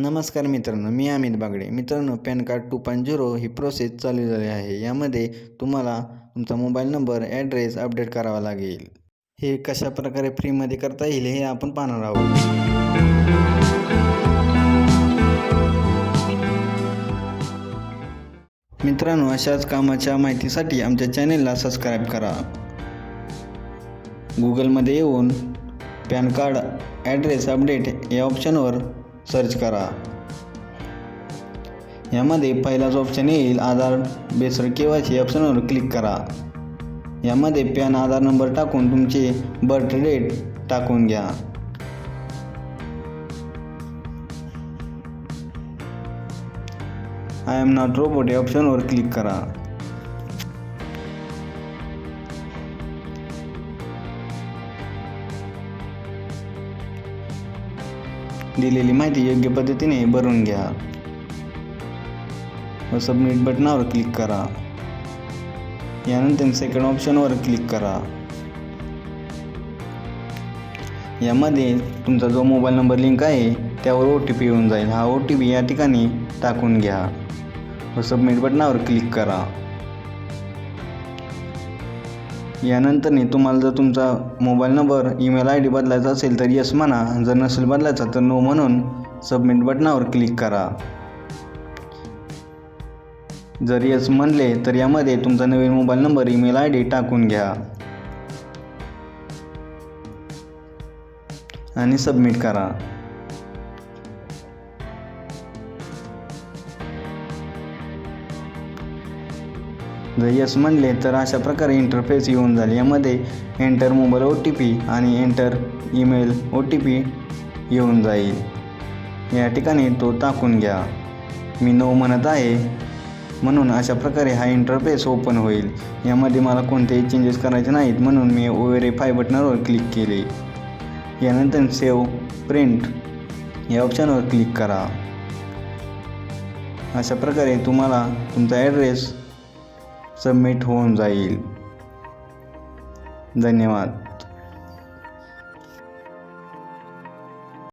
नमस्कार मित्रांनो मी अमित बागडे. मित्रांनो PAN card two point zero ही प्रोसेस चालू झाली आहे. यामध्ये तुम्हाला तुमचा मोबाईल नंबर ॲड्रेस अपडेट करावा लागेल. हे कशा प्रकारे फ्रीमध्ये करता येईल हे आपण पाहणार आहोत. मित्रांनो अशाच कामाच्या माहितीसाठी आमच्या चॅनेलला सबस्क्राईब करा. गुगलमध्ये येऊन पॅन कार्ड ॲड्रेस अपडेट या ऑप्शनवर सर्च करा. यामध्ये पहिलाच ऑप्शन येईल Aadhaar based K Y C ऑप्शनवर क्लिक करा. यामध्ये पॅन आधार नंबर टाकून तुमचे बर्थ डेट टाकून घ्या. आय एम नॉट रोबोट या ऑप्शनवर क्लिक करा. दिलेली माहिती योग्य पद्धतीने भरून घ्या. व सबमिट बटनावर क्लिक करा. यानंतर सेकंड ऑप्शनवर क्लिक करा. यामध्ये तुमचा जो मोबाईल नंबर लिंक आहे त्यावर ओ टी पी येऊन जाईल. हा ओ टी पी या ठिकाणी टाकून घ्या. व सबमिट बटनावर क्लिक करा. यानंतरने तुम्हाला जर तुमचा mobile number email I D बदलायचा असेल तर यस म्हणा. जर नसेल बदलायचा तर नो म्हणून सबमिट बटनावर क्लिक करा. जर यस म्हणले तर यामध्ये तुमचा नवीन mobile number email I D टाकून घ्या. आणि सबमिट करा. जर यस म्हणले तर अशा प्रकारे इंटरफेस येऊन जाईल. यामध्ये enter mobile O T P आणि enter email O T P येऊन जाईल. या ठिकाणी तो टाकून घ्या. मी नो म्हणत आहे. म्हणून अशा प्रकारे हा इंटरफेस ओपन होईल. यामध्ये मला कोणतेही चेंजेस करायचे नाहीत. म्हणून मी ओवेरीफाय बटनावर क्लिक केले. यानंतर सेव्ह प्रिंट या ऑप्शनवर क्लिक करा. अशा प्रकारे तुम्हाला तुमचा ॲड्रेस सबमिट होऊन जाईल. धन्यवाद.